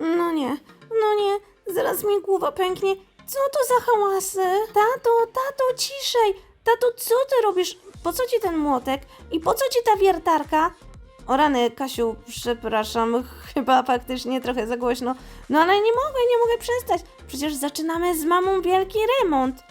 No nie, no nie, zaraz mi głowa pęknie. Co to za hałasy? Tato, tato, ciszej! Tato, co ty robisz? Po co ci ten młotek? I po co ci ta wiertarka? O rany, Kasiu, przepraszam, chyba faktycznie trochę za głośno. No ale nie mogę, nie mogę przestać. Przecież zaczynamy z mamą wielki remont.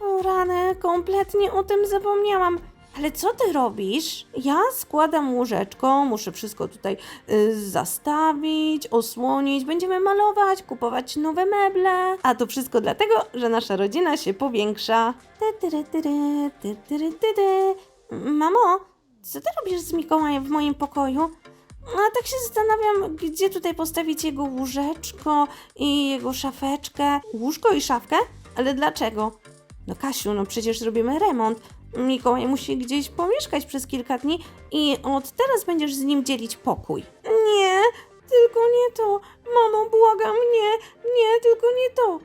O rany, kompletnie o tym zapomniałam. Ale co ty robisz? Ja składam łóżeczko, muszę wszystko tutaj y, zastawić, osłonić, będziemy malować, kupować nowe meble. A to wszystko dlatego, że nasza rodzina się powiększa. Ty, tyry, tyry, ty, tyry, tyry. Mamo, co ty robisz z Mikołajem w moim pokoju? A tak się zastanawiam, gdzie tutaj postawić jego łóżeczko i jego szafeczkę. Łóżko i szafkę? Ale dlaczego? No Kasiu, no przecież robimy remont. Mikołaj musi gdzieś pomieszkać przez kilka dni i od teraz będziesz z nim dzielić pokój. Nie, tylko nie to. Mamo, błagam, nie, nie, tylko nie to.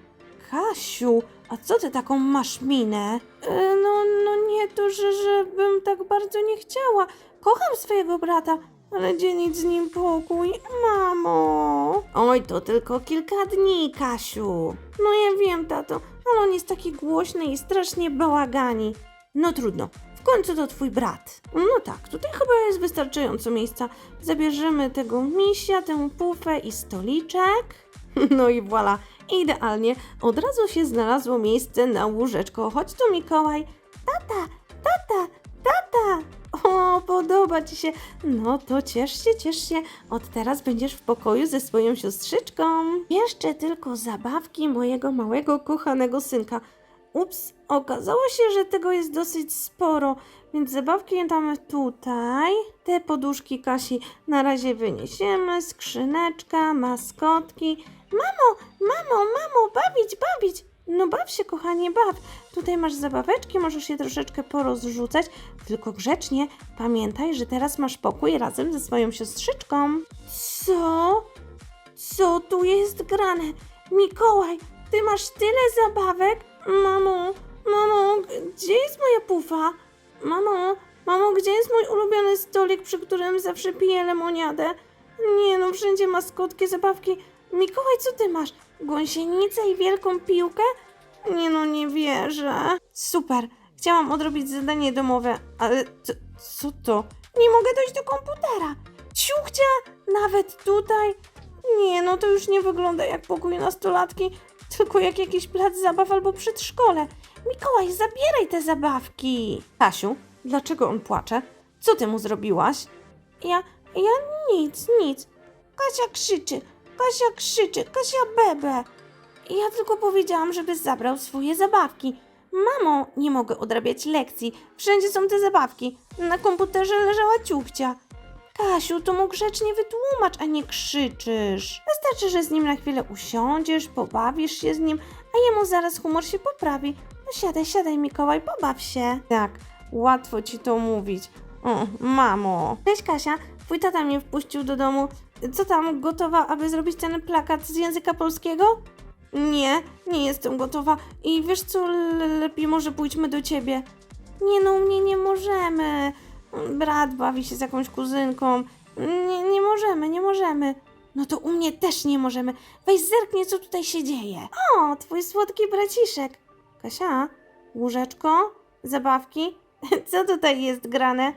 Kasiu, a co ty taką masz minę? E, no, no nie to, że, że bym tak bardzo nie chciała. Kocham swojego brata, ale dzielić z nim pokój, mamo. Oj, to tylko kilka dni, Kasiu. No ja wiem, tato, ale on jest taki głośny i strasznie bałagani. No trudno, w końcu to twój brat. No tak, tutaj chyba jest wystarczająco miejsca. Zabierzemy tego misia, tę pufę i stoliczek. No i voilà, idealnie. Od razu się znalazło miejsce na łóżeczko. Chodź tu, Mikołaj. Tata, tata, tata. O, podoba ci się. No to ciesz się, ciesz się. Od teraz będziesz w pokoju ze swoją siostrzyczką. Jeszcze tylko zabawki mojego małego, kochanego synka. Ups, okazało się, że tego jest dosyć sporo, więc zabawki damy tutaj. Te poduszki Kasi na razie wyniesiemy, skrzyneczka, maskotki. Mamo, mamo, mamo, bawić, bawić! No baw się, kochanie, baw. Tutaj masz zabaweczki, możesz je troszeczkę porozrzucać, tylko grzecznie pamiętaj, że teraz masz pokój razem ze swoją siostrzyczką. Co? Co tu jest grane? Mikołaj, ty masz tyle zabawek? Mamo, mamo, gdzie jest moja pufa? Mamo, mamo, gdzie jest mój ulubiony stolik, przy którym zawsze piję lemoniadę? Nie no, wszędzie maskotki, zabawki. Mikołaj, co ty masz? Gąsienicę i wielką piłkę? Nie no, nie wierzę. Super, chciałam odrobić zadanie domowe, ale co, co to? Nie mogę dojść do komputera. Ciuchcia, nawet tutaj? Nie no, to już nie wygląda jak pokój nastolatki, tylko jak jakiś plac zabaw albo przedszkole. Mikołaj, zabieraj te zabawki. Kasiu, dlaczego on płacze? Co ty mu zrobiłaś? Ja, ja nic, nic. Kasia krzyczy, Kasia krzyczy, Kasia bebe. Ja tylko powiedziałam, żeby zabrał swoje zabawki. Mamo, nie mogę odrabiać lekcji. Wszędzie są te zabawki. Na komputerze leżała ciuchcia. Kasiu, to mu grzecznie wytłumacz, a nie krzyczysz. Wystarczy, że z nim na chwilę usiądziesz, pobawisz się z nim, a jemu zaraz humor się poprawi. No siadaj, siadaj, Mikołaj, pobaw się. Tak, łatwo ci to mówić. O, mamo. Cześć, Kasia. Twój tata mnie wpuścił do domu. Co tam, gotowa, aby zrobić ten plakat z języka polskiego? Nie, nie jestem gotowa. I wiesz co, le- lepiej może pójdźmy do ciebie. Nie no, mnie nie możemy. Brat bawi się z jakąś kuzynką. Nie, nie możemy, nie możemy. No to u mnie też nie możemy. Weź zerknij, co tutaj się dzieje. O, twój słodki braciszek. Kasia, łóżeczko, zabawki. Co tutaj jest grane?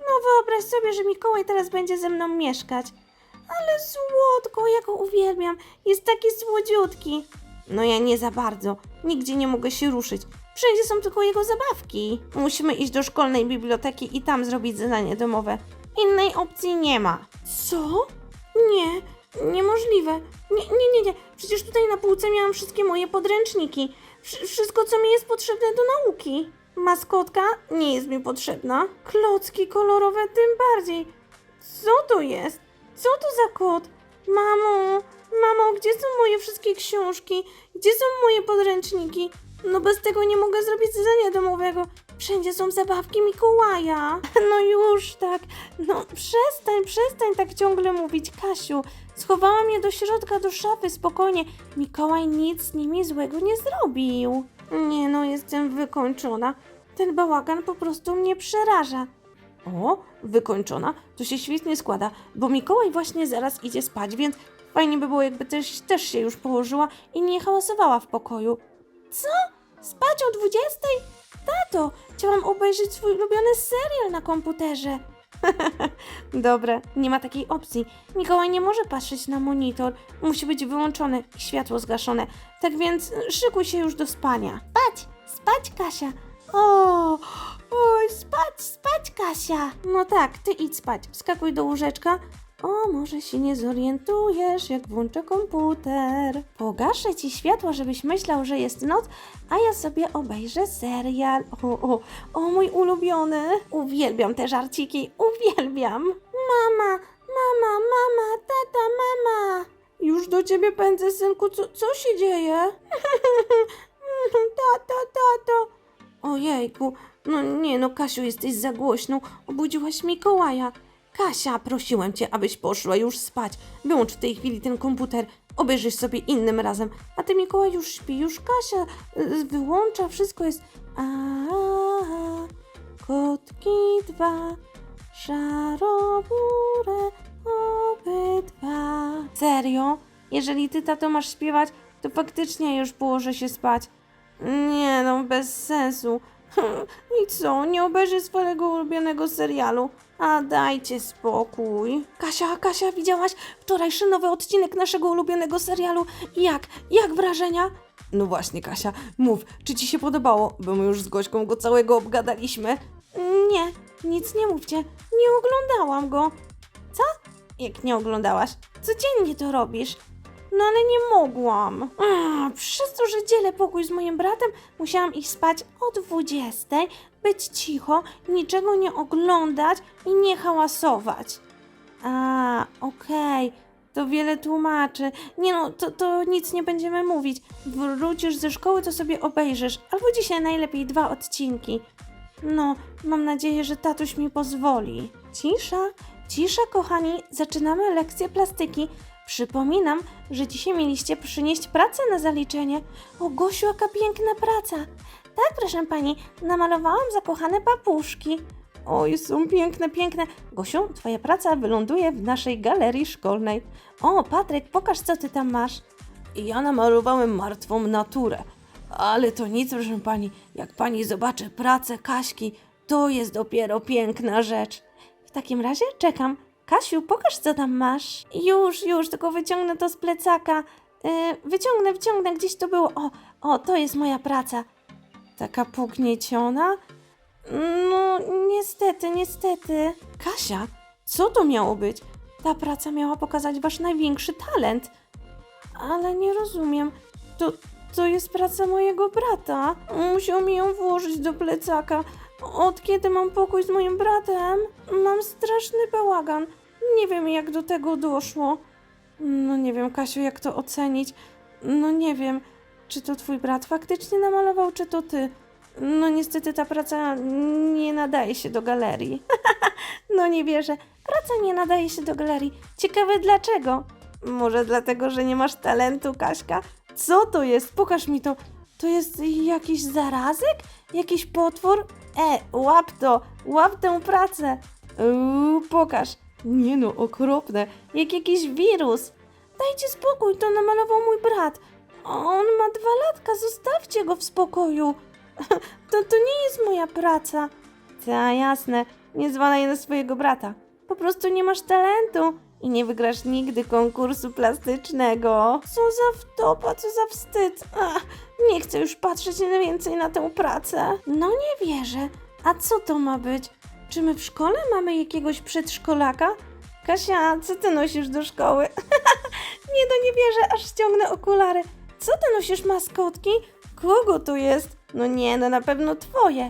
No wyobraź sobie, że Mikołaj teraz będzie ze mną mieszkać. Ale słodko, ja go uwielbiam. Jest taki słodziutki. No ja nie za bardzo. Nigdzie nie mogę się ruszyć. Wszędzie są tylko jego zabawki. Musimy iść do szkolnej biblioteki i tam zrobić zadanie domowe. Innej opcji nie ma. Co? Nie, niemożliwe. Nie, nie, nie, nie. Przecież tutaj na półce miałam wszystkie moje podręczniki. Wsz- wszystko, co mi jest potrzebne do nauki. Maskotka nie jest mi potrzebna. Klocki kolorowe tym bardziej. Co to jest? Co to za kot? Mamo, mamo, gdzie są moje wszystkie książki? Gdzie są moje podręczniki? No bez tego nie mogę zrobić zadania domowego. Wszędzie są zabawki Mikołaja. No już tak. No przestań, przestań tak ciągle mówić, Kasiu. Schowałam je do środka, do szafy, spokojnie. Mikołaj nic z nimi złego nie zrobił. Nie no, jestem wykończona. Ten bałagan po prostu mnie przeraża. O, wykończona. To się świetnie składa, bo Mikołaj właśnie zaraz idzie spać, więc Fajnie by było, jakby też, też się już położyła i nie hałasowała w pokoju. Co? Spać o 20? Tato, chciałam obejrzeć swój ulubiony serial na komputerze. Dobre, nie ma takiej opcji. Mikołaj nie może patrzeć na monitor. Musi być wyłączony światło zgaszone. Tak więc szykuj się już do spania. Spać, spać Kasia. O, oj, spać, spać Kasia. No tak, ty idź spać. Wskakuj do łóżeczka. O, może się nie zorientujesz, jak włączę komputer. Pogaszę ci światło, żebyś myślał, że jest noc, a ja sobie obejrzę serial. O, o, o mój ulubiony. Uwielbiam te żarciki, uwielbiam. Mama, mama, mama, tata, mama. Już do ciebie pędzę, synku, co, co się dzieje? tato, tato. Ojejku, no nie no, Kasiu, jesteś za głośną. Obudziłaś Mikołaja. Kasia, prosiłem cię, abyś poszła już spać. Wyłącz w tej chwili ten komputer. Obejrzysz sobie innym razem. A ty, Mikołaj, już śpi, już Kasia y, wyłącza, wszystko jest... A, kotki dwa, szarobure obydwa. Serio? Jeżeli ty, tato, masz śpiewać, to faktycznie już położę się spać. Nie no, bez sensu. I co, nie obejrzę swojego ulubionego serialu? A dajcie spokój. Kasia, Kasia, widziałaś wczorajszy nowy odcinek naszego ulubionego serialu? Jak, jak wrażenia? No właśnie, Kasia, mów, czy ci się podobało? Bo my już z Gośką go całego obgadaliśmy. Nie, nic nie mówcie, nie oglądałam go. Co? Jak nie oglądałaś? Codziennie to robisz. No ale nie mogłam. A, przez to, że dzielę pokój z moim bratem, musiałam iść spać o 20, być cicho, niczego nie oglądać i nie hałasować. A, okej. To wiele tłumaczy. Nie no, to, to nic nie będziemy mówić. Wrócisz ze szkoły, to sobie obejrzysz. Albo dzisiaj najlepiej dwa odcinki. No, mam nadzieję, że tatuś mi pozwoli. Cisza, cisza, kochani, zaczynamy lekcję plastyki. Przypominam, że dzisiaj mieliście przynieść pracę na zaliczenie. O, Gosiu, jaka piękna praca. Tak, proszę pani, namalowałam zakochane papuszki. Oj, są piękne, piękne. Gosiu, twoja praca wyląduje w naszej galerii szkolnej. O, Patryk, pokaż, co ty tam masz. Ja namalowałem martwą naturę. Ale to nic, proszę pani. Jak pani zobaczy pracę Kaśki, to jest dopiero piękna rzecz. Takim razie czekam. Kasiu, pokaż, co tam masz. Już, już, tylko wyciągnę to z plecaka. Yy, wyciągnę, wyciągnę, gdzieś to było. O, o, to jest moja praca. Taka pognieciona? No, niestety, niestety. Kasia, co to miało być? Ta praca miała pokazać wasz największy talent. Ale nie rozumiem. To, to jest praca mojego brata. Musiał mi ją włożyć do plecaka. Od kiedy mam pokój z moim bratem, mam straszny bałagan. Nie wiem, jak do tego doszło. No nie wiem, Kasiu, jak to ocenić. No nie wiem, czy to twój brat faktycznie namalował, czy to ty. No niestety ta praca nie nadaje się do galerii. no nie wierzę. Praca nie nadaje się do galerii. Ciekawe dlaczego. Może dlatego, że nie masz talentu, Kaśka? Co to jest? Pokaż mi to. To jest jakiś zarazek? Jakiś potwór? E, łap to! Łap tę pracę! Uuu, pokaż. Nie no, okropne. Jak jakiś wirus. Dajcie spokój, to namalował mój brat. On ma dwa latka, zostawcie go w spokoju. To, to nie jest moja praca. Ta, jasne. Nie zwalaj na swojego brata. Po prostu nie masz talentu i nie wygrasz nigdy konkursu plastycznego. Co za wtopa, co za wstyd. Ach, nie chcę już patrzeć więcej na tę pracę. No nie wierzę. A co to ma być? Czy my w szkole mamy jakiegoś przedszkolaka? Kasia, co ty nosisz do szkoły? nie no, nie wierzę, aż ściągnę okulary. Co ty nosisz, maskotki? Kogo tu jest? No nie, no na pewno twoje.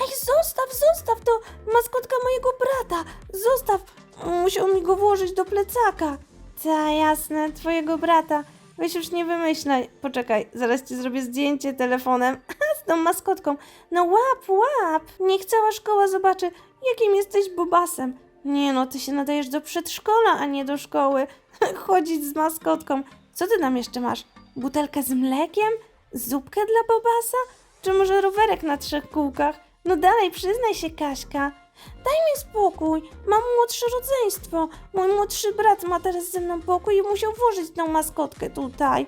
Ej, zostaw, zostaw, to maskotka mojego brata. Zostaw, musiał mi go włożyć do plecaka. Ta, jasne, twojego brata. Weź już nie wymyślaj. Poczekaj, zaraz ci zrobię zdjęcie telefonem z tą maskotką. No łap, łap. Niech cała szkoła zobaczy, jakim jesteś bobasem. Nie no, ty się nadajesz do przedszkola, a nie do szkoły. Chodzić z maskotką. Co ty tam jeszcze masz? Butelkę z mlekiem? Zupkę dla bobasa? Czy może rowerek na trzech kółkach? No dalej, przyznaj się, Kaśka. Daj mi spokój. Mam młodsze rodzeństwo. Mój młodszy brat ma teraz ze mną pokój i musiał włożyć tą maskotkę tutaj.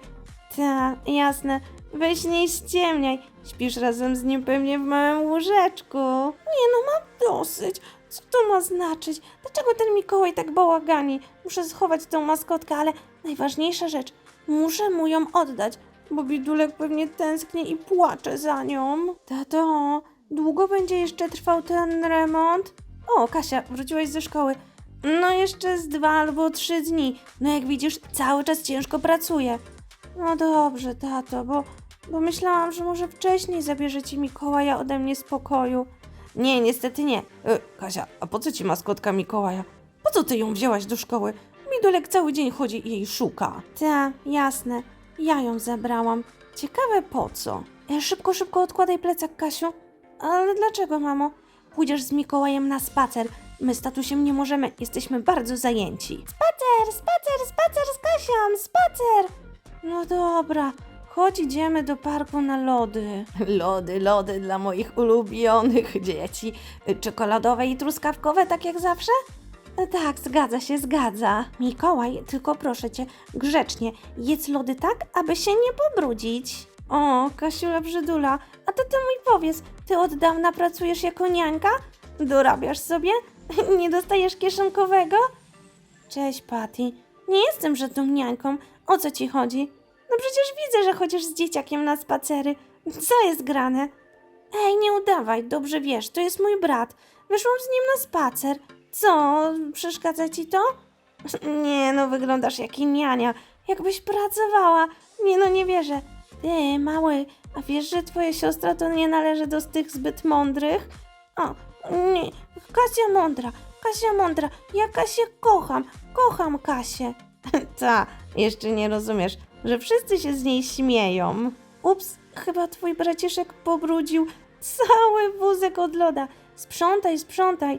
Ta, jasne. Weź nie ściemniaj. Śpisz razem z nim pewnie w małym łóżeczku. Nie no, mam dosyć. Co to ma znaczyć? Dlaczego ten Mikołaj tak bałagani? Muszę schować tą maskotkę, ale najważniejsza rzecz. Muszę mu ją oddać, bo bidulek pewnie tęskni i płacze za nią. Tato, długo będzie jeszcze trwał ten remont? O, Kasia, wróciłaś ze szkoły. No jeszcze z dwa albo trzy dni. No jak widzisz, cały czas ciężko pracuję. No dobrze, tato, bo, bo myślałam, że może wcześniej zabierzecie Mikołaja ode mnie z pokoju. Nie, niestety nie. E, Kasia, a po co ci maskotka Mikołaja? Po co ty ją wzięłaś do szkoły? Midolek cały dzień chodzi i jej szuka. Ta, jasne. Ja ją zabrałam. Ciekawe po co. E, szybko, szybko odkładaj plecak, Kasiu. Ale dlaczego, mamo? Pójdziesz z Mikołajem na spacer. My z tatusiem nie możemy, jesteśmy bardzo zajęci. Spacer, spacer, spacer z Kasią, spacer! No dobra, chodź idziemy do parku na lody. Lody, lody dla moich ulubionych dzieci. Czekoladowe i truskawkowe, tak jak zawsze? Tak, zgadza się, zgadza. Mikołaj, tylko proszę cię, grzecznie, jedz lody tak, aby się nie pobrudzić. O, Kasiula Brzydula, a to ty mój powiedz, ty od dawna pracujesz jako niańka? Dorabiasz sobie? Nie dostajesz kieszonkowego? Cześć, Patty. Nie jestem żadną niańką. O co ci chodzi? No przecież widzę, że chodzisz z dzieciakiem na spacery. Co jest grane? Ej, nie udawaj, dobrze wiesz, to jest mój brat. Wyszłam z nim na spacer. Co, przeszkadza ci to? Nie, no wyglądasz jak niania. Jakbyś pracowała. Nie, no nie wierzę. Ty, mały, a wiesz, że twoja siostra to nie należy do tych zbyt mądrych? O, nie, Kasia mądra, Kasia mądra. Ja Kasię kocham, kocham Kasię. Ta, jeszcze nie rozumiesz, że wszyscy się z niej śmieją. Ups, chyba twój braciszek pobrudził cały wózek od loda. Sprzątaj, sprzątaj.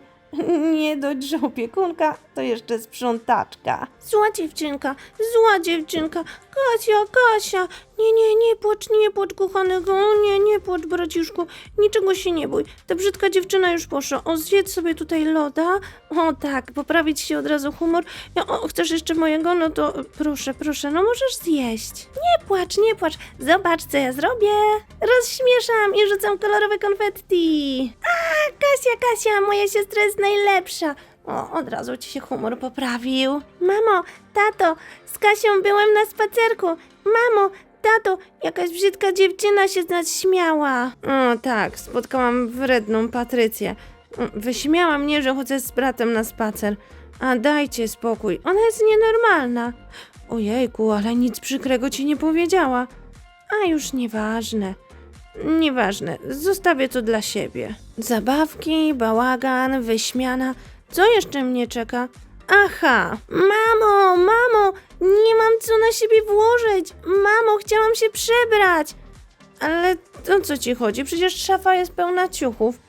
Nie dość, że opiekunka, to jeszcze sprzątaczka. Zła dziewczynka, zła dziewczynka. Kasia, Kasia. Nie, nie, nie płacz, nie płacz, kochanego. Nie, nie płacz, braciszku. Niczego się nie bój. Ta brzydka dziewczyna już poszła. O, zjedz sobie tutaj loda. O tak, poprawić się od razu humor. Ja, o, chcesz jeszcze mojego? No to proszę, proszę, no możesz zjeść. Nie płacz, nie płacz. Zobacz, co ja zrobię. Rozśmieszam i rzucam kolorowe konfetti. A, Kasia, Kasia, moja siostra jest najlepsza. O, od razu ci się humor poprawił. Mamo, tato, z Kasią byłem na spacerku. Mamo, tato, jakaś brzydka dziewczyna się z nas śmiała. O, tak, spotkałam wredną Patrycję. Wyśmiała mnie, że chodzę z bratem na spacer. A dajcie spokój, ona jest nienormalna. Ojejku, ale nic przykrego ci nie powiedziała. A już nieważne. Nieważne, zostawię to dla siebie. Zabawki, bałagan, wyśmiana. Co jeszcze mnie czeka? Aha, mamo, mamo, nie mam co na siebie włożyć. Mamo, chciałam się przebrać. Ale o co ci chodzi? Przecież szafa jest pełna ciuchów.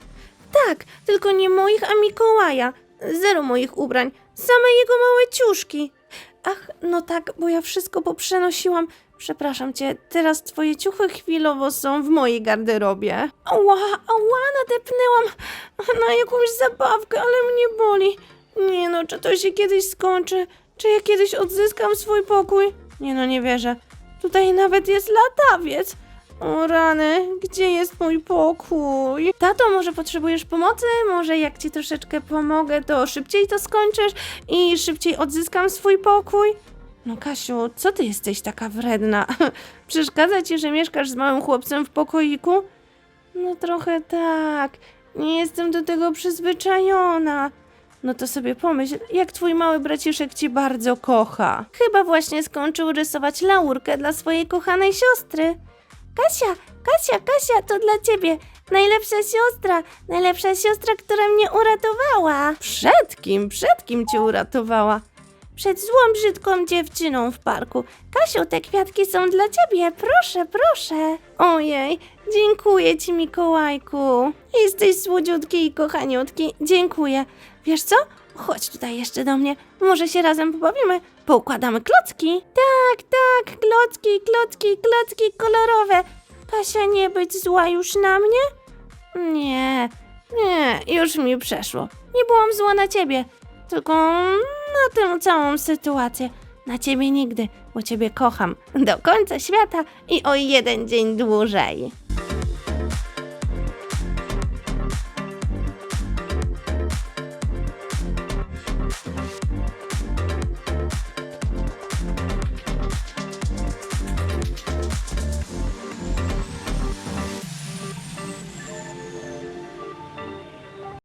Tak, tylko nie moich, a Mikołaja. Zero moich ubrań, same jego małe ciuszki. Ach, no tak, bo ja wszystko poprzenosiłam. Przepraszam cię, teraz twoje ciuchy chwilowo są w mojej garderobie. Ała, ała, nadepnęłam na jakąś zabawkę, ale mnie boli. Nie no, czy to się kiedyś skończy? Czy ja kiedyś odzyskam swój pokój? Nie no, nie wierzę. Tutaj nawet jest latawiec. O rany, gdzie jest mój pokój? Tato, może potrzebujesz pomocy? Może jak ci troszeczkę pomogę, to szybciej to skończysz i szybciej odzyskam swój pokój? No Kasiu, co ty jesteś taka wredna? Przeszkadza ci, że mieszkasz z małym chłopcem w pokoiku? No trochę tak. Nie jestem do tego przyzwyczajona. No to sobie pomyśl, jak twój mały braciszek cię bardzo kocha. Chyba właśnie skończył rysować laurkę dla swojej kochanej siostry. Kasia, Kasia, Kasia, to dla ciebie. Najlepsza siostra, najlepsza siostra, która mnie uratowała. Przed kim? Przed kim cię uratowała? Przed złą, brzydką dziewczyną w parku. Kasiu, te kwiatki są dla ciebie, proszę, proszę. Ojej, dziękuję ci, Mikołajku. Jesteś słodziutki i kochaniutki, dziękuję. Wiesz co? Chodź tutaj jeszcze do mnie, może się razem pobawimy, poukładamy klocki. Tak, tak, klocki, klocki, klocki kolorowe. Kasia, nie być zła już na mnie? Nie, Nie, już mi przeszło. Nie byłam zła na ciebie, tylko na tę całą sytuację. Na ciebie nigdy, bo ciebie kocham do końca świata i o jeden dzień dłużej.